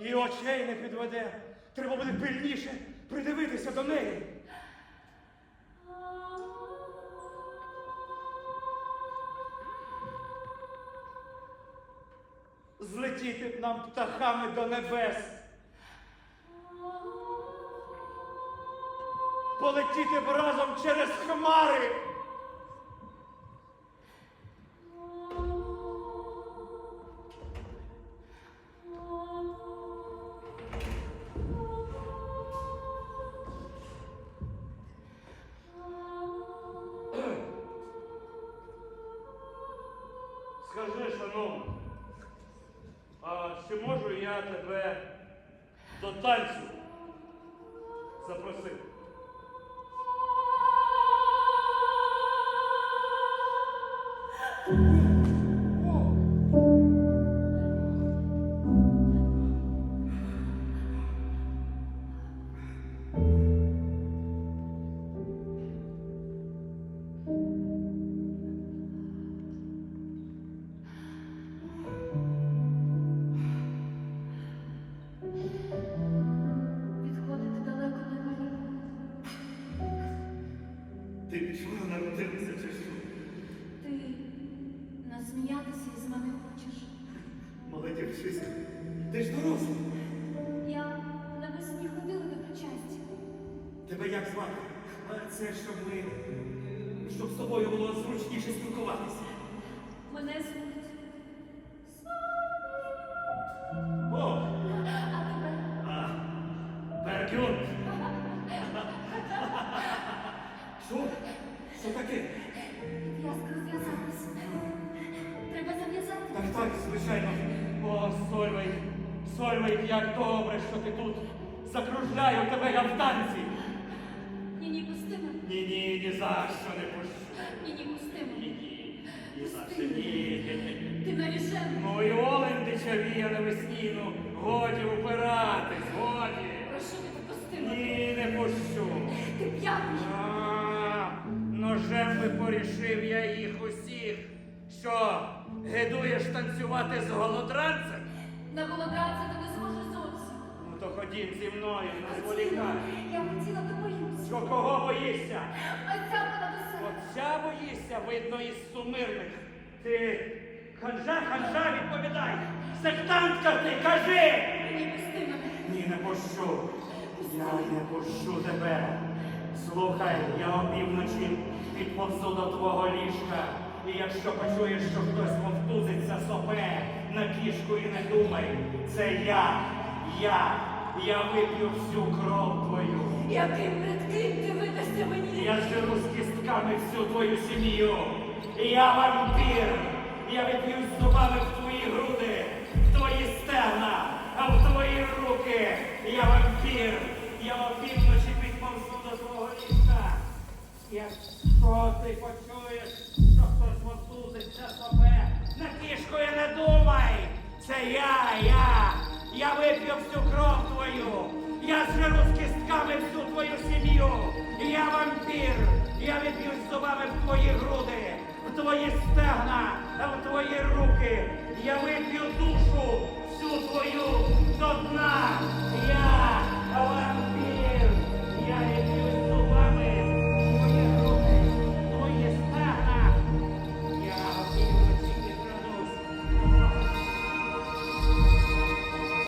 І очей не підведе. Треба буде пильніше придивитися до неї. Злетіти б нам птахами до небес. Полетіти б разом через хмари. Скажи, шановна, а чи можу я тебе до танцю запросити? Відходити народилася чи що? Ти насміятися із мене хочеш. Мала дівчиська, ти ж доросла. Я навесні ходила до причастя. Тебе як звати? А Це щоб ми. щоб з тобою було зручніше спілкуватися. Мене звуть. О, А тебе? а, Беркюн. Що таке? В'язка розв'язалась. Треба зав'язати. Так, так, звичайно. О, Сольвей, Сольвей, як добре, що ти тут. Закружляю тебе я в танці. Ні, ні, пусти мене. Ні, ні, ні за що не пущу. Ні, ні, пусти Ні, мене. ні, ні за що, ні. Ти нарішений. Ну і олень дичавіє навесні, ну, годі упиратись, годі. Прошу тебе, пусти мене. Ні, не пущу. Ти п'яний. Би порішив я їх усіх. Що, гидуєш танцювати з голодранцем? На голодранця ти не зможеш зовсім. Ну то ходім зі мною, не зволікай. Я хотіла, то боюся. Що кого боїшся? Отця мене до. Отця боїшся, видно, із сумирних. Ти ханжа, ханжа, відповідай. Сектантка ти, кажи! Ні, пусти мене. Ні, не пущу. Я не пущу тебе. Слухай, я опівночі підповзу до твого ліжка. І якщо почуєш, що хтось вовтузиться сопе на кішку і не думай, це я, я, я вип'ю всю кров твою. Яким бридким ти видасться мені. Я зжиру з кістками всю твою сім'ю. Я вампір. Я відб'юсь зубами в твої груди, в твої стегна, Якщо ти почуєш, що хтось вовтузиться себе, на кішку і не думай. Це я, я. Я вип'ю всю кров твою. Я зжиру з кістками всю твою сім'ю. Я вампір. Я відб'юсь зубами в твої груди, в твої стегна, в твої руки. Я вип'ю душу.